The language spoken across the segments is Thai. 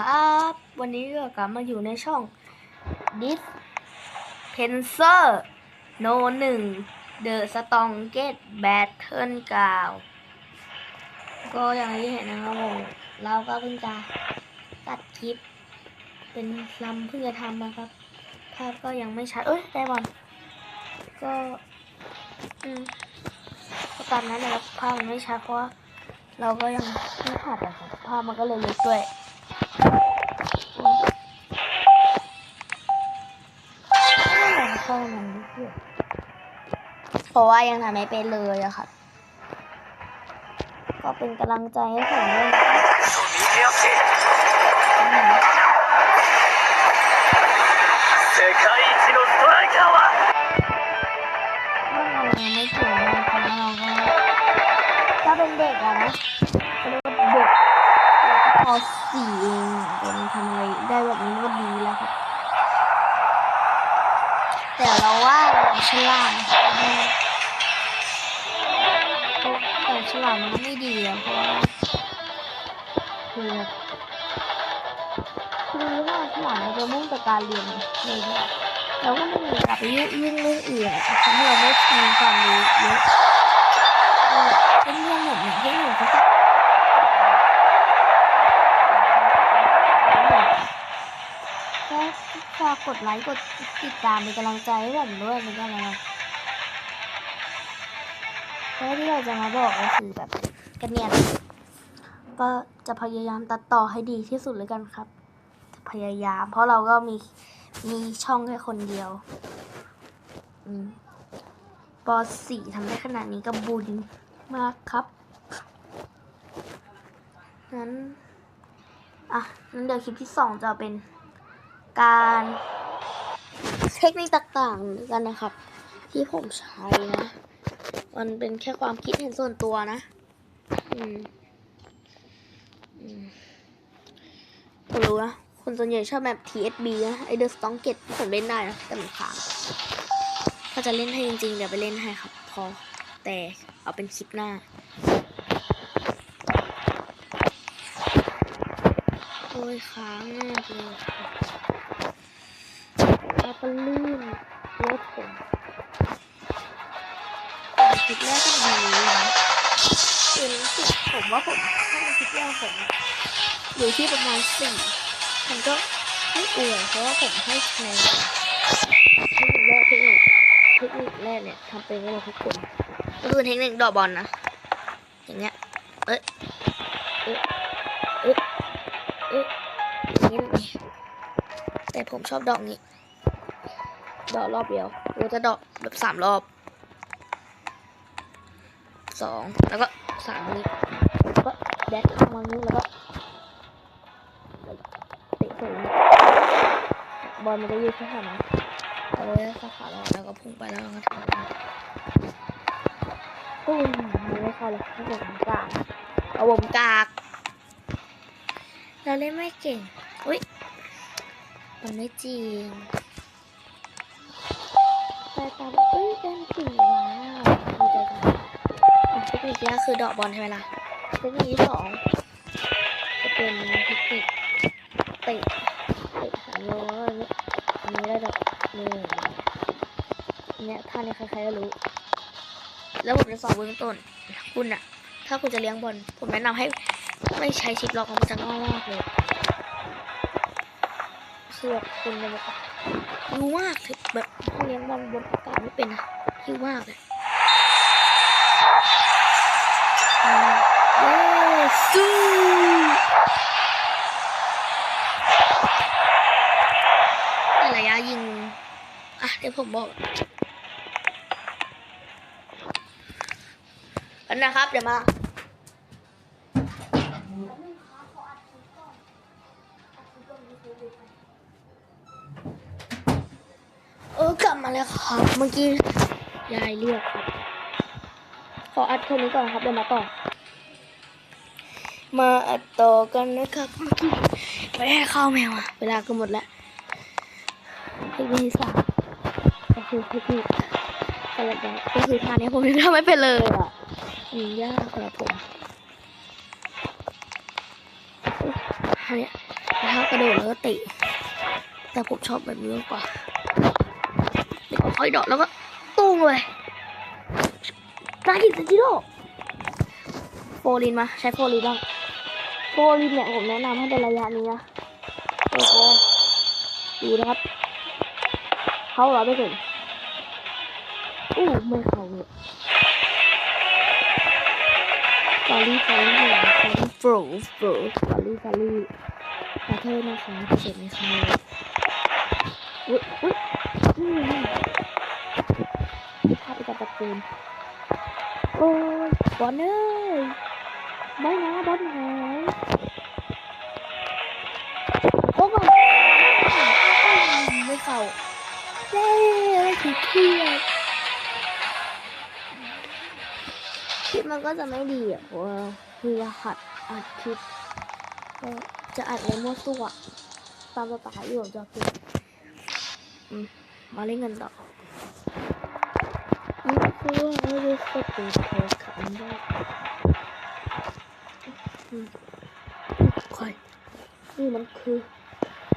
ครับ วันนี้ก็กลับมาอยู่ในช่อง Dis p e n s e r No 1 The Strongest Battle g r o u n d ก็อย่างที่เห็นนะครับผมเราก็เพิ่งจะตัดคลิป เป็นลำเพิ่งจะทำนะครับ ภาพก็ยังไม่ชัด เอ้ย ได้บอลก็ อืมก็ตามนั้นนะครับภาพมันไม่ชัดเพราะเราก็ยังไม่หัดอะครับภาพมันก็เลยเล็กด้วย เพราะว่ายังทำไม่เป็นเลยอะค่ะ ก็เป็นกำลังใจให้ผมด้วยถ้าเป็นเด็กอะนะ สี่เองเป็นทำอะไรได้แบบนี้ก็ดีแล้วครับ แต่เราว่าเราฉลาดแต่ฉลาดมันไม่ดีอะเพราะว่าคือคือว่าฉลาดเราจะมุ่งแต่การเรียนเลยเนี่ยเราก็ไม่มีเวลาไปยุ่งเรื่องอื่นทำให้เราไม่มีความรู้เยอะเป็นเรื่องแบบอย่งที่หนูเขาจะก็ ฝากกดไลค์กดติดตามเป็นกำลังใจให้ผมด้วยเหมือนกันนะครับแล้วที่เราจะมาบอกก็คือแบบกันเนี่ยก็จะพยายามตัดต่อให้ดีที่สุดเลยกันครับพยายาม เพราะเราก็มีมีช่องแค่คนเดียว อืมปสี่ทำได้ขนาดนี้ก็บุญมากครับงั้นอะงั้นเดี๋ยวคลิปที่สองจะเป็น การเทคนิคต่างๆกันนะครับ ที่ผมใช้นะ มันเป็นแค่ความคิดเห็นส่วนตัวนะอืมอืมผมรู้นะคนส่วนใหญ่ชอบแบบ TSB นะไอเดอร์สตองเกตผมเล่นได้นะแต่มันค้างถ้าจะเล่นให้จริงๆ เดี๋ยวไปเล่นให้ครับ พอ แต่เอาเป็นคลิปหน้าโอ้ยค้างมากเลย ก็ลื่นรถผมคลิปแรกก็ดีนะคือรู้สึกผมว่าผมถ้าเป็นคลิปแรกผมอยู่ที่ประมาณสี่มันก็ไม่อวยเพราะว่าผมให้คะแนนเทคนิคแรกเทคนิคเทคนิคแรกเนี่ยทำเป็นกันหมดทุกคนก็คือเทคนิคดอกบอลนะอย่างเงี้ยเอ๊ะเอ๊ะเอ๊ะเอ๊ะอย่างนี้ยแต่ผมชอบดอกนี้ ดอกรอบเดียวหรือจะดอกแบบสามรอบสองแล้วก็สามนี้แล้วก็แดกข้ามานี้แล้วก็เตะสูงบอลมันจะยืดแค่ขานะเอาไว้ขาขาเราแล้วก็พุ่งไปแล้วก็ทำปุ้มมันไม่เข้าเลยระผมกากเอาผมกาก เราเล่นไม่เก่ง อุ้ยมันไม่จริง แต่ตามเอ้ยเป็นสีว้าวดีใจจังอะเทคนิคแรกคือดอกบอลใช่ไหมล่ะเทคนิคที่สองจะเป็นเทคนิคเตะเตะหางโยนอันนี้ได้แบบนี่เนี่ยท่านี้ใครๆก็รู้ แล้วผมจะสอนเบื้องต้นคุณอะถ้าคุณจะเลี้ยงบอลผมแนะนำให้ไม่ใช้ชิปล็อกมันจะง่ายมากเลยคือแบบคุณจะแบบ รู้มากคือแบบเลี้ยงบอลบนอากาศไม่เป็นอะหิวมากเลยเย้สู้แต่ระยะยิง อะ เดี๋ยวผมบอกกันนะครับ เดี๋ยวมา เออกลับมาแล้วครับ เมื่อกี้ยายเรียกครับ ขออัดแค่นี้ก่อนครับเดี๋ยวมาต่อ มาอัดต่อกันนะครับเมื่อกี้ไม่ได้เข้าแมวอะเวลาก็หมดแล้วเทคนิคที่สามก็คือเทคนิคอะไรแบบก็คือทานี้ผมยังทำไม่เป็นเลยอะมันยากสำหรับผมอุ๊ยท่าเนี้ยแต่ถ้ากระโดดแล้วก็ตะแต่ผมชอบแบบนี้มากกว่า เด็กค่อยๆเดอดแล้วก็ตุ้งเลยนากิเซนจิโร่โฟลินมาใช้โฟลินบ้างโฟลินเนี่ยผมแนะนำให้เป็นระยะนี้นะโอ้โหดูนะครับเขาเร์เซ็นต์อู้ไม่เข้าเลยฟารีฟารีฟารีฟร์โฟร์ฟารีฟารี่ขอโทษนะคะเจ็บไม่เข้าเลยอุ้ยอุ้ย อืมพาไปกับตะปูนโอ้ยบอลเอ้ยไม่นะบอลหายโอ้บอลไม่เข้าเย้ขี้เกียจคลิปมันก็จะไม่ดีอะเพราะว่าคือหัดอัดคลิปจะอัดในมั่วซั่วตามสไตล์อยู่จอคือ มาเล่นกันต่อนี่คือว่าเราจะสตูดิโอขันได้อืมใครนี่มันคือ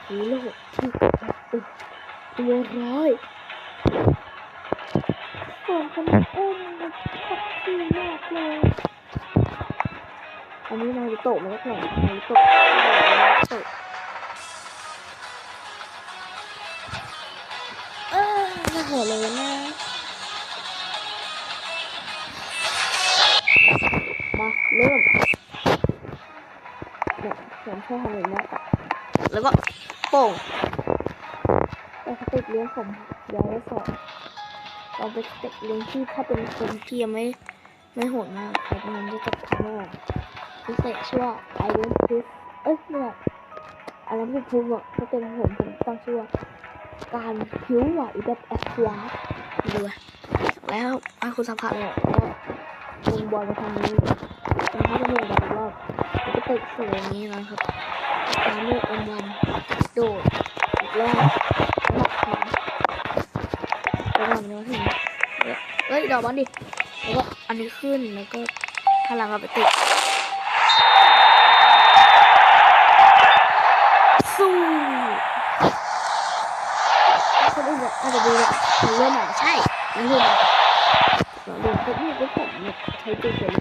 ฮีโร่ที่ตัวร้ายส่วนคนอุ้มมันชอบที่มากเลยอันนี้นาริโตะมันก็แข่งนาริโตะนาริโตะ น่าหัวเลยนะมาเริ่มเนี่ยผมแค่ทำอย่างนี้ก่อนแล้วก็โป่งแต่สติกเลี้ยงผมย้ายไว้สองเราไปสเต็กเลี้ยงที่ถ้าเป็นคนเทียังไม่ไม่โหดมากครับมันจะตกทางออกพิเศษชื่อว่า I don't push เอ้ยไม่ใช่อันนั้นคือพูดว่าถ้าเป็นผมผมตั้งชื่อว่า การผิวไหวแบบแอดวาดูแล้วอาคุณสัมผัสเนี่ยก็วงบอลไปทางนี้ทางท่าจะวงบอลรอบแล้วก็เตะสวยอย่างนี้นะครับตามด้วยอมวันโดดอีกรอบแล้วก็แล้วทำแล้วถึงเอ้ยดอกบอลดิแล้วก็อันนี้ขึ้นแล้วก็พลังเอาไปติดสู้ คนอื่นแบบอาจจะดูแบบเรื่นอะใช่ไม่ใช่เราดูพวกนี้พวกผมใช้ตัวเอง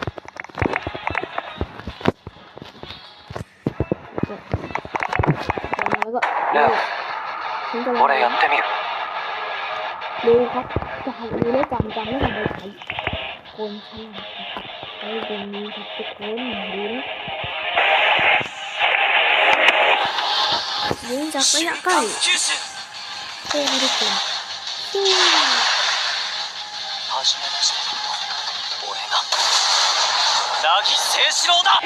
แล้วก็ฉันจะลองดูครับจะทำดูได้จำจำไม่ทำได้ใช้คนใช่ไอ้ตรงนี้ครับทุกคนดูนะยิงจากระยะใกล้ テーブル君ヒュー初めまして。俺が亡き清志郎だ。